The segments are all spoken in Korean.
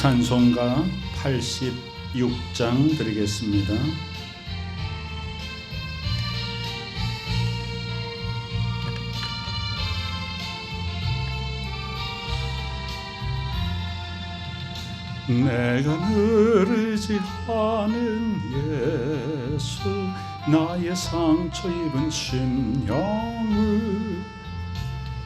찬송가 86장 드리겠습니다. 내가 늘 의지하는 예수 나의 상처 입은 심령을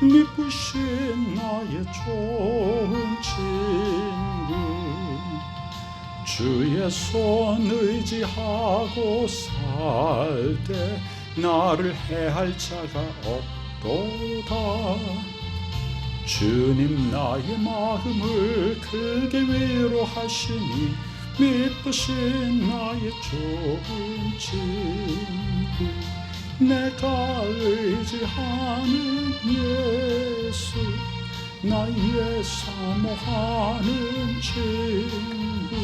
미쁘신 나의 좋은 친구 주의 손 의지하고 살 때 나를 해할 자가 없도다. 주님 나의 마음을 크게 위로하시니 미쁘신 나의 좋은 친구 내가 의지하는 예수 나의 사모하는 친구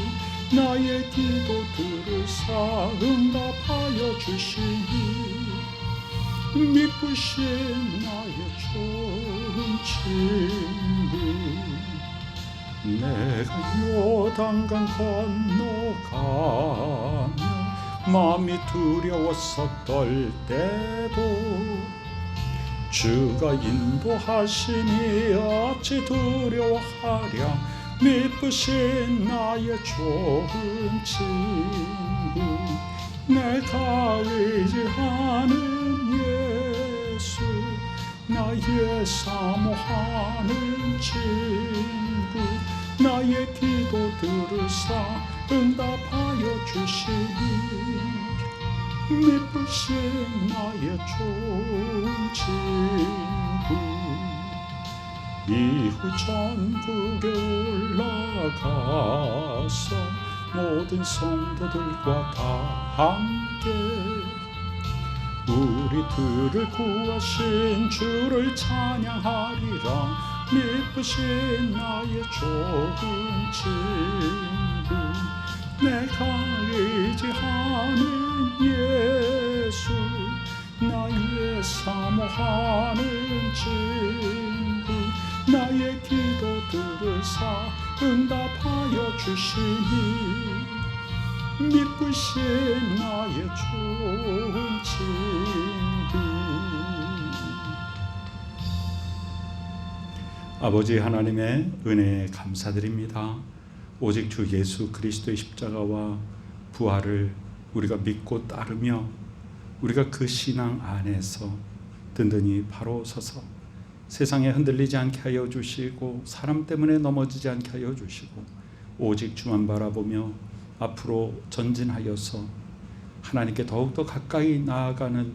나의 기도들을 사 응답하여 주시니 미쁘신 나의 좋은 친구 내가 요단강 건너가며 마음이 두려워서 떨 때도 주가 인도하시니 어찌 두려워하랴? 미쁘신 나의 좋은 친구 내가 의지하는 예수 나의 사모하는 친구 나의 기도들을 사 응답하여 주시니 미쁘신 나의 좋은 친구. 이후 전국에 올라가서 모든 성도들과 다 함께 우리들을 구하신 주를 찬양하리라 미쁘신 나의 좋은 친구. 내가 의지하는 예수 나의 사모하는 친구. 나의 기도들을 사 응답하여 주시니. 미쁘신 나의 좋은 친구 아버지 하나님의 은혜에 감사드립니다. 오직 주 예수 그리스도의 십자가와 부활을 우리가 믿고 따르며 우리가 그 신앙 안에서 든든히 바로 서서 세상에 흔들리지 않게 하여 주시고 사람 때문에 넘어지지 않게 하여 주시고 오직 주만 바라보며 앞으로 전진하여서 하나님께 더욱더 가까이 나아가는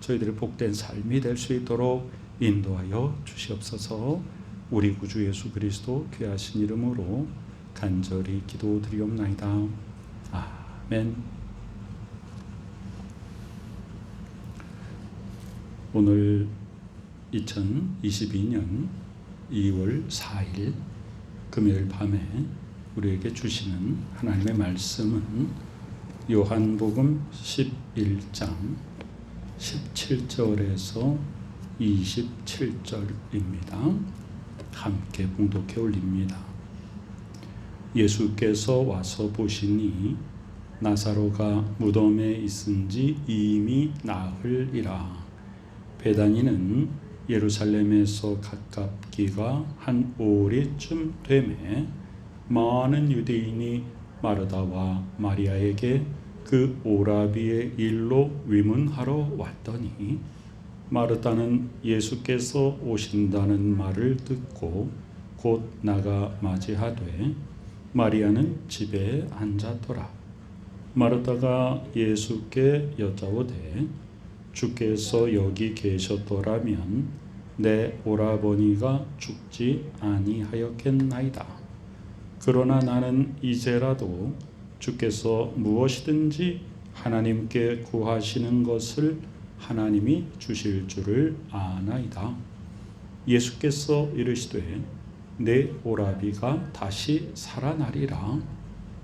저희들의 복된 삶이 될 수 있도록 인도하여 주시옵소서 우리 구주 예수 그리스도 귀하신 이름으로 간절히 기도드리옵나이다. 아멘. 오늘 2022년 2월 4일 금요일 밤에 우리에게 주시는 하나님의 말씀은 요한복음 11장 17절에서 27절입니다. 함께 봉독해 올립니다. 예수께서 와서 보시니 나사로가 무덤에 있은지 이미 나흘이라 베다니는 예루살렘에서 가깝기가 한 오리쯤 되매 많은 유대인이 마르다와 마리아에게 그 오라비의 일로 위문하러 왔더니 마르다는 예수께서 오신다는 말을 듣고 곧 나가 맞이하되 마리아는 집에 앉았더라. 마르다가 예수께 여짜오되 주께서 여기 계셨더라면 내 오라버니가 죽지 아니하였겠나이다. 그러나 나는 이제라도 주께서 무엇이든지 하나님께 구하시는 것을 하나님이 주실 줄을 아나이다. 예수께서 이르시되 내 오라비가 다시 살아나리라.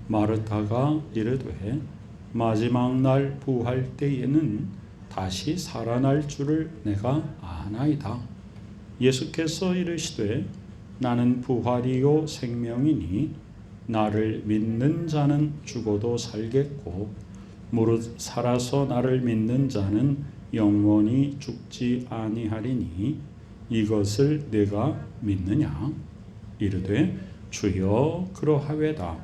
마르타가 이르되 마지막 날 부활 때에는 다시 살아날 줄을 내가 아나이다. 예수께서 이르시되 나는 부활이요 생명이니 나를 믿는 자는 죽어도 살겠고 무릇 살아서 나를 믿는 자는 영원히 죽지 아니하리니 이것을 내가 믿느냐? 이르되 주여 그러하외다.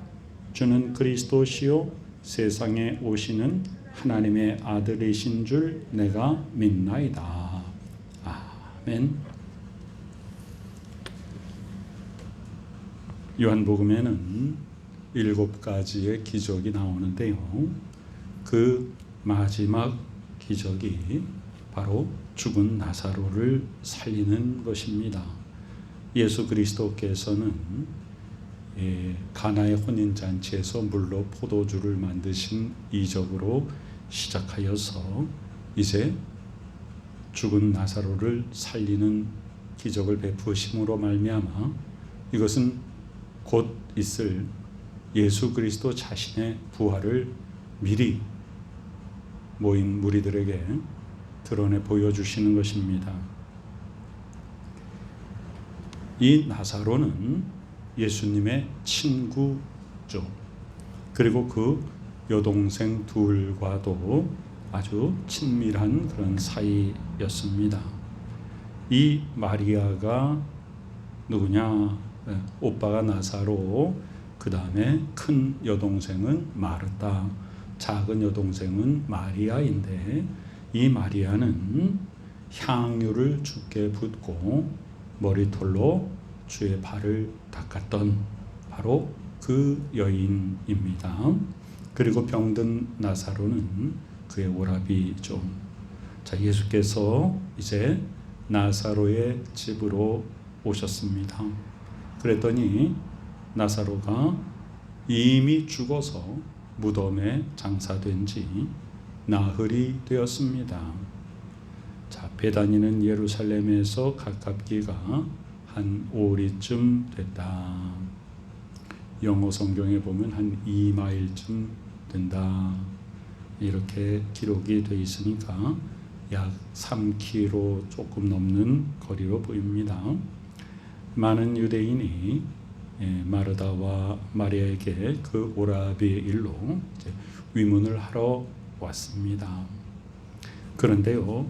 주는 그리스도시요 세상에 오시는 하나님의 아들이신 줄 내가 믿나이다. 아멘. 요한복음에는 일곱 가지의 기적이 나오는데요. 그 마지막 기적이 바로 죽은 나사로를 살리는 것입니다. 예수 그리스도께서는 예, 가나의 혼인 잔치에서 물로 포도주를 만드신 이적으로 시작하여서 이제 죽은 나사로를 살리는 기적을 베푸심으로 말미암아 이것은 곧 있을 예수 그리스도 자신의 부활을 미리 모인 무리들에게 드러내 보여주시는 것입니다. 이 나사로는 예수님의 친구죠. 그리고 그 여동생 둘과도 아주 친밀한 그런 사이였습니다. 이 마리아가 누구냐? 네, 오빠가 나사로, 그 다음에 큰 여동생은 마르다, 작은 여동생은 마리아인데 이 마리아는 향유를 주께 붓고 머리털로 주의 발을 닦았던 바로 그 여인입니다. 그리고 병든 나사로는 그의 오라비죠. 자, 예수께서 이제 나사로의 집으로 오셨습니다. 그랬더니 나사로가 이미 죽어서 무덤에 장사된 지 나흘이 되었습니다. 자, 베다니는 예루살렘에서 가깝기가 한 5리쯤 됐다. 영어 성경에 보면 한 2마일쯤 된다. 이렇게 기록이 되어 있으니까 약 3km 조금 넘는 거리로 보입니다. 많은 유대인이 예, 마르다와 마리아에게 그 오라비의 일로 위문을 하러 왔습니다. 그런데요,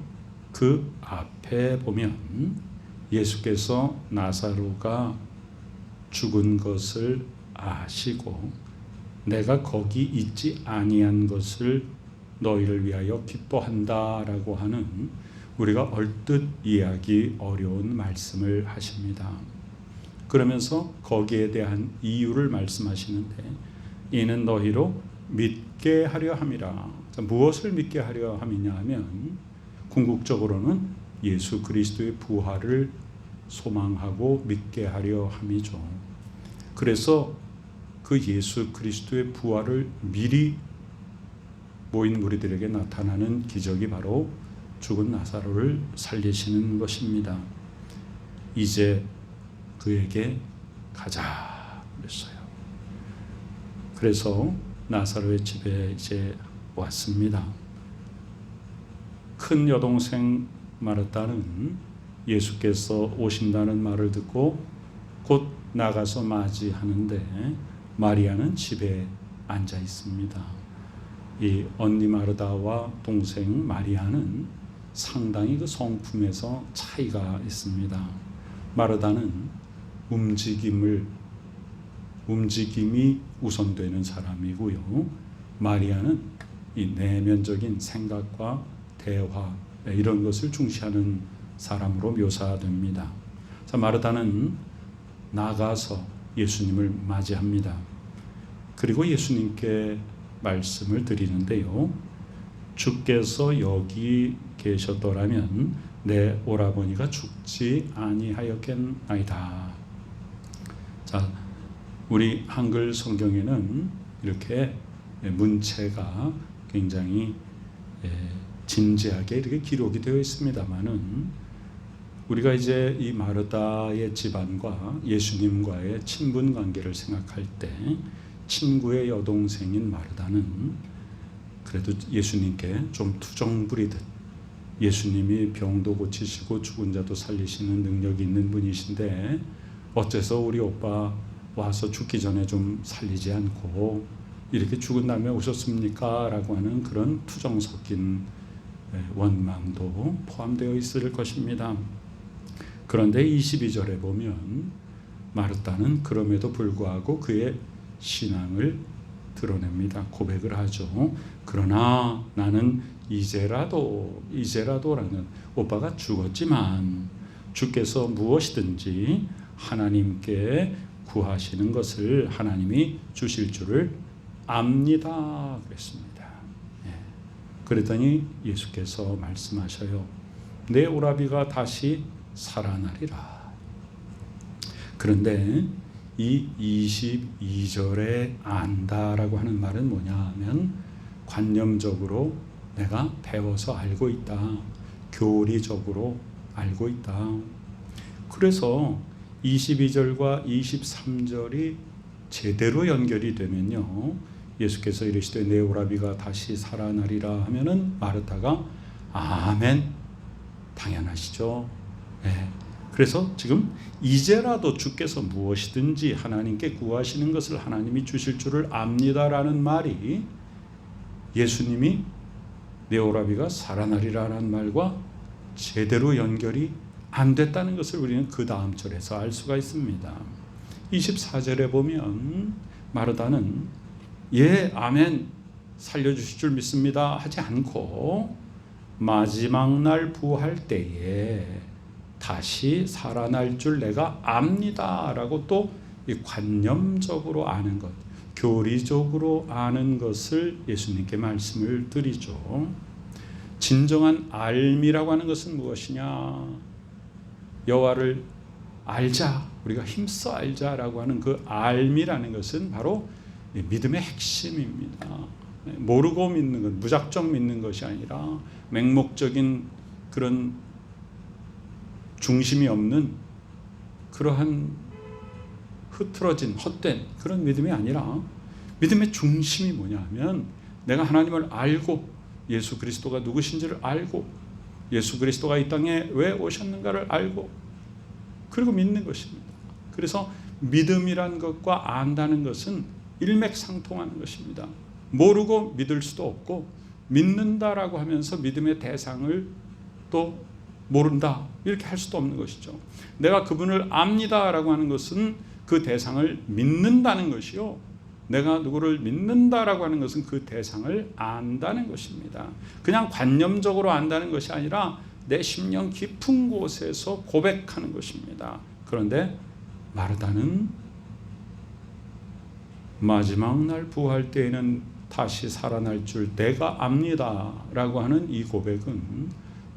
그 앞에 보면 예수께서 나사로가 죽은 것을 아시고 내가 거기 있지 아니한 것을 너희를 위하여 기뻐한다라고 하는 우리가 얼뜻 이해하기 어려운 말씀을 하십니다. 그러면서 거기에 대한 이유를 말씀하시는데 이는 너희로 믿게 하려 함이라. 무엇을 믿게 하려 함이냐 하면 궁극적으로는 예수 그리스도의 부활을 소망하고 믿게 하려 함이죠. 그래서 그 예수 그리스도의 부활을 미리 모인 무리들에게 나타나는 기적이 바로 죽은 나사로를 살리시는 것입니다. 이제 그에게 가자 그랬어요. 그래서 나사로의 집에 이제 왔습니다. 큰 여동생 마르다는 예수께서 오신다는 말을 듣고 곧 나가서 맞이하는데 마리아는 집에 앉아 있습니다. 이 언니 마르다와 동생 마리아는 상당히 그 성품에서 차이가 있습니다. 마르다는 움직임을 움직임이 우선되는 사람이고요. 마리아는 이 내면적인 생각과 대화 이런 것을 중시하는 사람으로 묘사됩니다. 자, 마르다는 나가서 예수님을 맞이합니다. 그리고 예수님께 말씀을 드리는데요. 주께서 여기 계셨더라면 내 오라버니가 죽지 아니하였겠나이다. 자, 우리 한글 성경에는 이렇게 문체가 굉장히 예, 진지하게 이렇게 기록이 되어 있습니다만은 우리가 이제 이 마르다의 집안과 예수님과의 친분 관계를 생각할 때 친구의 여동생인 마르다는 그래도 예수님께 좀 투정 부리듯 예수님이 병도 고치시고 죽은 자도 살리시는 능력이 있는 분이신데 어째서 우리 오빠 와서 죽기 전에 좀 살리지 않고 이렇게 죽은 다음에 오셨습니까? 라고 하는 그런 투정 섞인 예, 원망도 포함되어 있을 것입니다. 그런데 22절에 보면 마르다는 그럼에도 불구하고 그의 신앙을 드러냅니다. 고백을 하죠. 그러나 나는 이제라도 이제라도라는 오빠가 죽었지만 주께서 무엇이든지 하나님께 구하시는 것을 하나님이 주실 줄을 압니다. 그랬습니다. 예. 그랬더니 예수께서 말씀하셔요. 내 오라비가 다시 살아나리라. 그런데 이 22절에 안다라고 하는 말은 뭐냐 하면 관념적으로 내가 배워서 알고 있다. 교리적으로 알고 있다. 그래서 22절과 23절이 제대로 연결이 되면요. 예수께서 이르시되 내 오라비가 다시 살아나리라 하면은 마르타가 아멘 당연하시죠. 네. 그래서 지금 이제라도 주께서 무엇이든지 하나님께 구하시는 것을 하나님이 주실 줄을 압니다라는 말이 예수님이 네오라비가 살아나리라는 말과 제대로 연결이 안 됐다는 것을 우리는 그 다음 절에서 알 수가 있습니다. 24절에 보면 마르다는 예 아멘 살려주실 줄 믿습니다 하지 않고 마지막 날 부활 때에 다시 살아날 줄 내가 압니다 라고 또 관념적으로 아는 것, 교리적으로 아는 것을 예수님께 말씀을 드리죠. 진정한 알미라고 하는 것은 무엇이냐? 여호와를 알자, 우리가 힘써 알자라고 하는 그 알미라는 것은 바로 믿음의 핵심입니다. 모르고 믿는 것, 무작정 믿는 것이 아니라 맹목적인 그런 중심이 없는 그러한 흐트러진 헛된 그런 믿음이 아니라 믿음의 중심이 뭐냐면 내가 하나님을 알고 예수 그리스도가 누구신지를 알고 예수 그리스도가 이 땅에 왜 오셨는가를 알고 그리고 믿는 것입니다. 그래서 믿음이란 것과 안다는 것은 일맥상통하는 것입니다. 모르고 믿을 수도 없고 믿는다라고 하면서 믿음의 대상을 또 모른다 이렇게 할 수도 없는 것이죠. 내가 그분을 압니다라고 하는 것은 그 대상을 믿는다는 것이요. 내가 누구를 믿는다라고 하는 것은 그 대상을 안다는 것입니다. 그냥 관념적으로 안다는 것이 아니라 내 심령 깊은 곳에서 고백하는 것입니다. 그런데 마르다는 마지막 날 부활 때에는 다시 살아날 줄 내가 압니다 라고 하는 이 고백은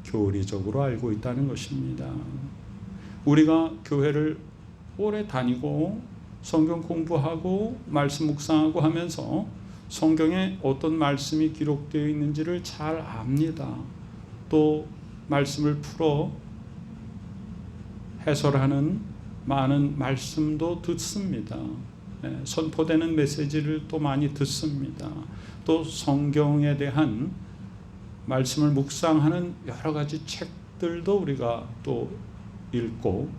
교리적으로 알고 있다는 것입니다. 우리가 교회를 오래 다니고 성경 공부하고 말씀 묵상하고 하면서 성경에 어떤 말씀이 기록되어 있는지를 잘 압니다. 또 말씀을 풀어 해설하는 많은 말씀도 듣습니다. 예, 선포되는 메시지를 또 많이 듣습니다. 또 성경에 대한 말씀을 묵상하는 여러 가지 책들도 우리가 또 읽고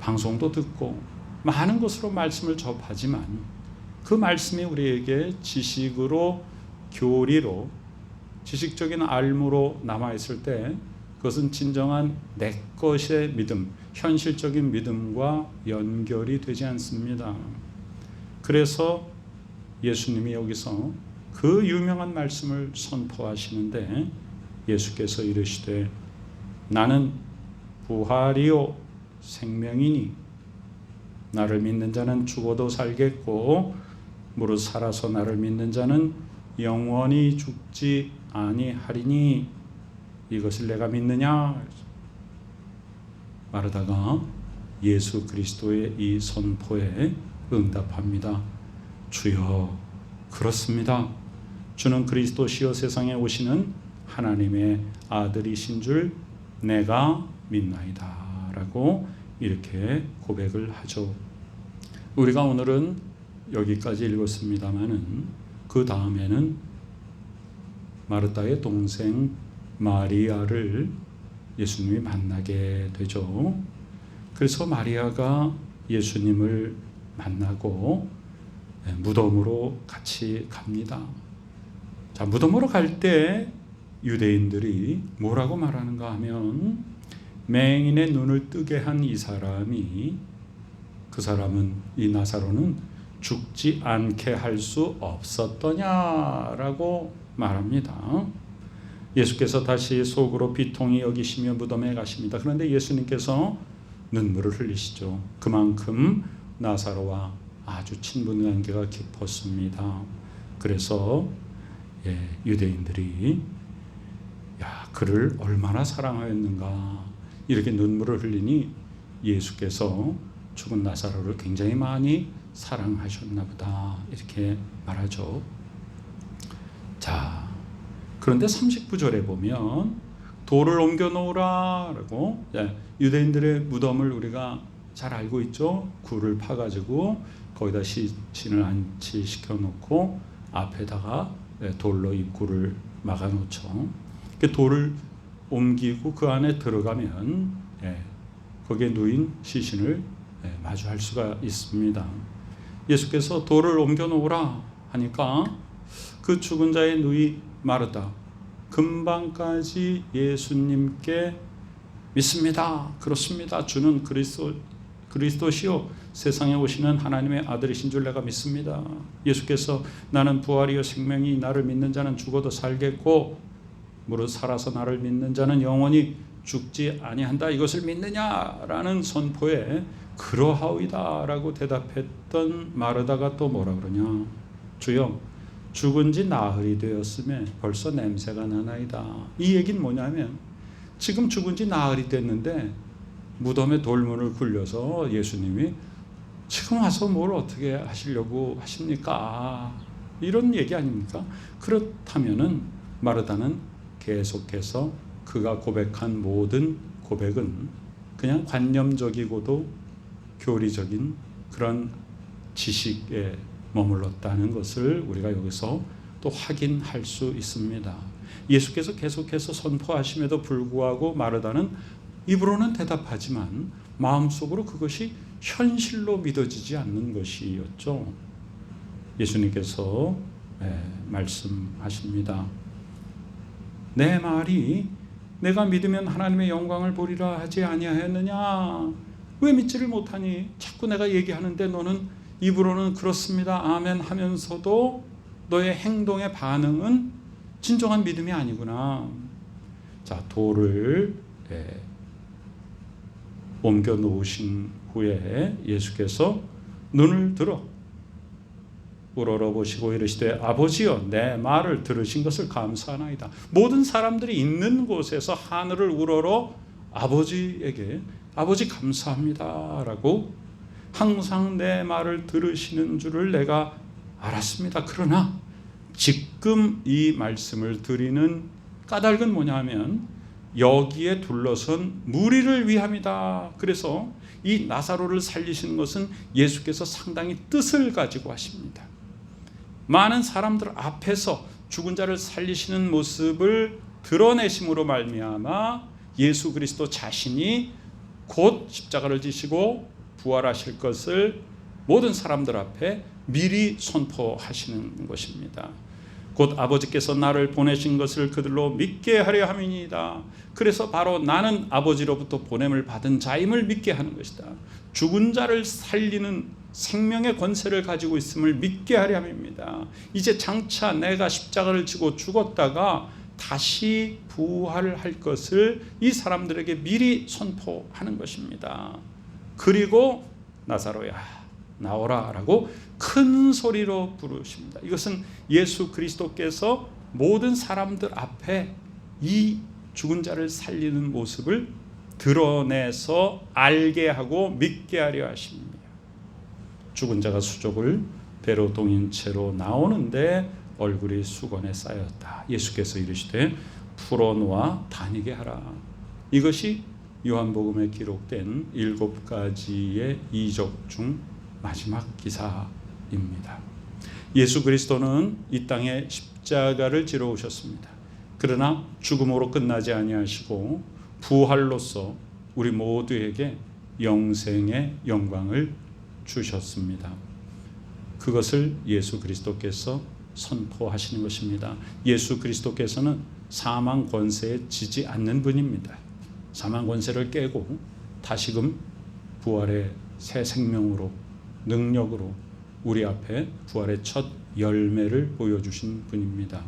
방송도 듣고 많은 것으로 말씀을 접하지만 그 말씀이 우리에게 지식으로 교리로 지식적인 알무로 남아 있을 때 그것은 진정한 내 것의 믿음, 현실적인 믿음과 연결이 되지 않습니다. 그래서 예수님이 여기서 그 유명한 말씀을 선포하시는데 예수께서 이르시되 나는 부활이요 생명이니 나를 믿는 자는 죽어도 살겠고 무릇 살아서 나를 믿는 자는 영원히 죽지 아니하리니 이것을 내가 믿느냐 말하다가 예수 그리스도의 이 선포에 응답합니다. 주여 그렇습니다. 주는 그리스도시요 세상에 오시는 하나님의 아들이신 줄 내가 믿나이다 라고 이렇게 고백을 하죠. 우리가 오늘은 여기까지 읽었습니다만은 그 다음에는 마르다의 동생 마리아를 예수님이 만나게 되죠. 그래서 마리아가 예수님을 만나고 예, 무덤으로 같이 갑니다. 자, 무덤으로 갈 때 유대인들이 뭐라고 말하는가 하면 맹인의 눈을 뜨게 한 이 사람이 그 사람은 이 나사로는 죽지 않게 할 수 없었더냐라고 말합니다. 예수께서 다시 속으로 비통히 여기시며 무덤에 가십니다. 그런데 예수님께서 눈물을 흘리시죠. 그만큼 나사로와 아주 친분 관계가 깊었습니다. 그래서 예, 유대인들이 야 그를 얼마나 사랑하였는가 이렇게 눈물을 흘리니 예수께서 죽은 나사로를 굉장히 많이 사랑하셨나 보다 이렇게 말하죠. 자 그런데 39절에 보면 돌을 옮겨 놓으라라고 예, 유대인들의 무덤을 우리가 잘 알고 있죠. 굴을 파 가지고 거기다 시신을 안치시켜 놓고 앞에다가 예, 돌로 입구를 막아 놓죠. 그 돌을 옮기고 그 안에 들어가면 예, 거기에 누인 시신을 예, 마주할 수가 있습니다. 예수께서 돌을 옮겨 놓으라 하니까 그 죽은 자의 누이 마르다 금방까지 예수님께 믿습니다. 그렇습니다. 주는 그리스도 그리스도시요 세상에 오시는 하나님의 아들이신 줄 내가 믿습니다. 예수께서 나는 부활이요 생명이 나를 믿는 자는 죽어도 살겠고 무릇 살아서 나를 믿는 자는 영원히 죽지 아니한다. 이것을 믿느냐라는 선포에 그러하오이다라고 대답했던 마르다가 또 뭐라 그러냐? 주여 죽은 지 나흘이 되었음에 벌써 냄새가 나나이다. 이 얘기는 뭐냐면 지금 죽은 지 나흘이 됐는데 무덤에 돌문을 굴려서 예수님이 지금 와서 뭘 어떻게 하시려고 하십니까? 이런 얘기 아닙니까? 그렇다면은 마르다는 계속해서 그가 고백한 모든 고백은 그냥 관념적이고도 교리적인 그런 지식에 머물렀다는 것을 우리가 여기서 또 확인할 수 있습니다. 예수께서 계속해서 선포하심에도 불구하고 마르다는 입으로는 대답하지만 마음속으로 그것이 현실로 믿어지지 않는 것이었죠. 예수님께서 예, 말씀하십니다. 내 말이 내가 믿으면 하나님의 영광을 보리라 하지 아니하였느냐? 왜 믿지를 못하니? 자꾸 내가 얘기하는데 너는 입으로는 그렇습니다. 아멘 하면서도 너의 행동의 반응은 진정한 믿음이 아니구나. 자, 돌을 예, 옮겨 놓으신 후에 예수께서 눈을 들어 우러러 보시고 이르시되 아버지여 내 말을 들으신 것을 감사하나이다. 모든 사람들이 있는 곳에서 하늘을 우러러 아버지에게 아버지 감사합니다 라고 항상 내 말을 들으시는 줄을 내가 알았습니다. 그러나 지금 이 말씀을 드리는 까닭은 뭐냐면 여기에 둘러선 무리를 위함이다. 그래서 이 나사로를 살리시는 것은 예수께서 상당히 뜻을 가지고 하십니다. 많은 사람들 앞에서 죽은 자를 살리시는 모습을 드러내심으로 말미암아 예수 그리스도 자신이 곧 십자가를 지시고 부활하실 것을 모든 사람들 앞에 미리 선포하시는 것입니다. 곧 아버지께서 나를 보내신 것을 그들로 믿게 하려 함이니이다. 그래서 바로 나는 아버지로부터 보냄을 받은 자임을 믿게 하는 것이다. 죽은 자를 살리는 생명의 권세를 가지고 있음을 믿게 하려 함입니다. 이제 장차 내가 십자가를 지고 죽었다가 다시 부활을 할 것을 이 사람들에게 미리 선포하는 것입니다. 그리고 나사로야 나오라라고 큰 소리로 부르십니다. 이것은 예수 그리스도께서 모든 사람들 앞에 이 죽은 자를 살리는 모습을 드러내서 알게 하고 믿게 하려 하십니다. 죽은 자가 수족을 배로 동인 채로 나오는데 얼굴이 수건에 쌓였다. 예수께서 이르시되 풀어놓아 다니게 하라. 이것이 요한복음에 기록된 일곱 가지의 이적 중 마지막 기사입니다. 예수 그리스도는 이 땅에 십자가를 지러 오셨습니다. 그러나 죽음으로 끝나지 아니하시고 부활로서 우리 모두에게 영생의 영광을 주셨습니다. 그것을 예수 그리스도께서 선포하시는 것입니다. 예수 그리스도께서는 사망 권세에 지지 않는 분입니다. 사망 권세를 깨고 다시금 부활의 새 생명으로 능력으로 우리 앞에 부활의 첫 열매를 보여주신 분입니다.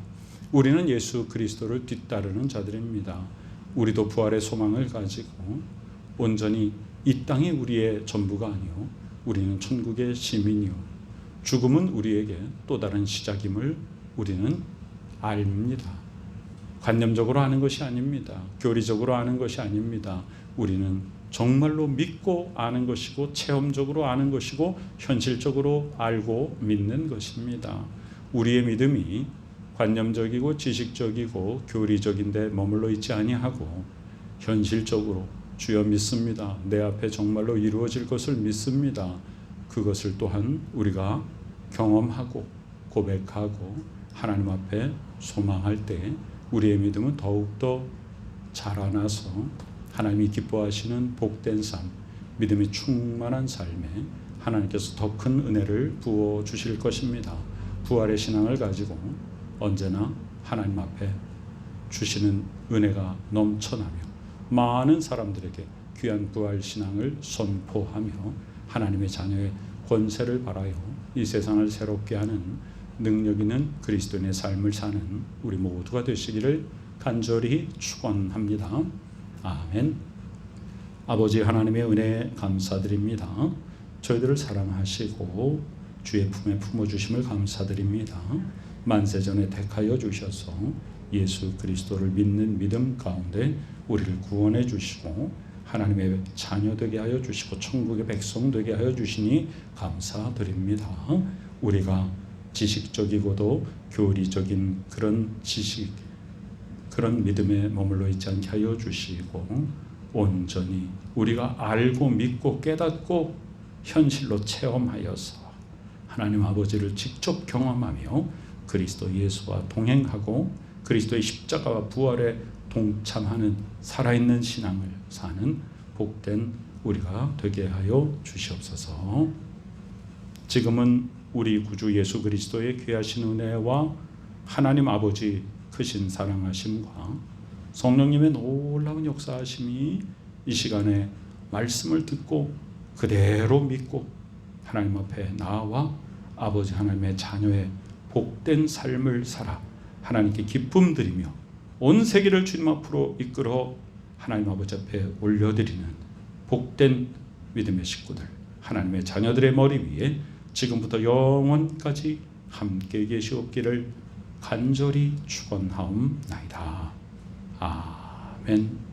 우리는 예수 그리스도를 뒤따르는 자들입니다. 우리도 부활의 소망을 가지고 온전히 이 땅이 우리의 전부가 아니요 우리는 천국의 시민이요 죽음은 우리에게 또 다른 시작임을 우리는 압니다. 관념적으로 아는 것이 아닙니다. 교리적으로 아는 것이 아닙니다. 우리는 정말로 믿고 아는 것이고 체험적으로 아는 것이고 현실적으로 알고 믿는 것입니다. 우리의 믿음이 관념적이고 지식적이고 교리적인데 머물러 있지 아니하고 현실적으로 주여 믿습니다. 내 앞에 정말로 이루어질 것을 믿습니다. 그것을 또한 우리가 경험하고 고백하고 하나님 앞에 소망할 때 우리의 믿음은 더욱더 자라나서 하나님이 기뻐하시는 복된 삶, 믿음이 충만한 삶에 하나님께서 더 큰 은혜를 부어 주실 것입니다. 부활의 신앙을 가지고 언제나 하나님 앞에 주시는 은혜가 넘쳐나며 많은 사람들에게 귀한 부활 신앙을 선포하며 하나님의 자녀의 권세를 바라요 이 세상을 새롭게 하는 능력 있는 그리스도인의 삶을 사는 우리 모두가 되시기를 간절히 축원합니다. 아멘. 아버지 하나님의 은혜 감사드립니다. 저희들을 사랑하시고 주의 품에 품어 주심을 감사드립니다. 만세 전에 택하여 주셔서 예수 그리스도를 믿는 믿음 가운데 우리를 구원해 주시고 하나님의 자녀 되게 하여 주시고 천국의 백성 되게 하여 주시니 감사드립니다. 우리가 지식적이고도 교리적인 그런 지식 그런 믿음에 머물러 있지 않게 하여 주시고 온전히 우리가 알고 믿고 깨닫고 현실로 체험하여서 하나님 아버지를 직접 경험하며 그리스도 예수와 동행하고 그리스도의 십자가와 부활에 동참하는 살아있는 신앙을 사는 복된 우리가 되게 하여 주시옵소서. 지금은 우리 구주 예수 그리스도의 귀하신 은혜와 하나님 아버지 크신 사랑하심과 성령님의 놀라운 역사하심이 이 시간에 말씀을 듣고 그대로 믿고 하나님 앞에 나와 아버지 하나님의 자녀의 복된 삶을 살아 하나님께 기쁨 드리며 온 세계를 주님 앞으로 이끌어 하나님 아버지 앞에 올려드리는 복된 믿음의 식구들 하나님의 자녀들의 머리 위에 지금부터 영원까지 함께 계시옵기를 간절히 축원하옵나이다. 아멘.